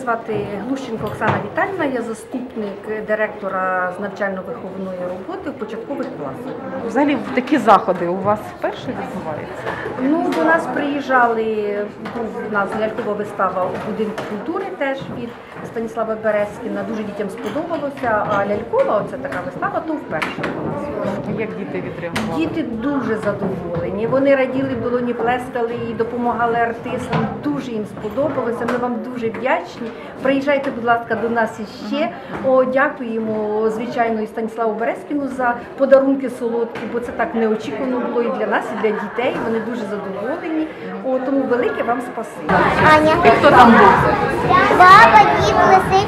звати Глущенко Оксана Віталіна, я заступник директора з навчально-виховної роботи в початкових класах. Взагалі такі заходи у вас вперше відбуваються? Ну, до нас приїжджали, був у нас лялькова вистава у будинку культури теж від Станіслава Березкіна. Дуже дітям сподобалося. А лялькова, оце така вистава, то вперше у нас. Як діти відреагували? Діти дуже задоволені. Вони раділи долоні, плескали і допомагали артистам. Дуже їм сподобалося. Ми вам дуже вдячні. Приїжджайте, будь ласка, до нас іще. О, дякуємо, звичайно, і Станіславу Березкіну за подарунки солодкі, бо це так неочікувано було і для нас, і для дітей. Вони дуже задоволені. О, тому велике вам спасибі. Аня. І хто там був? Баба, дід, вовчик.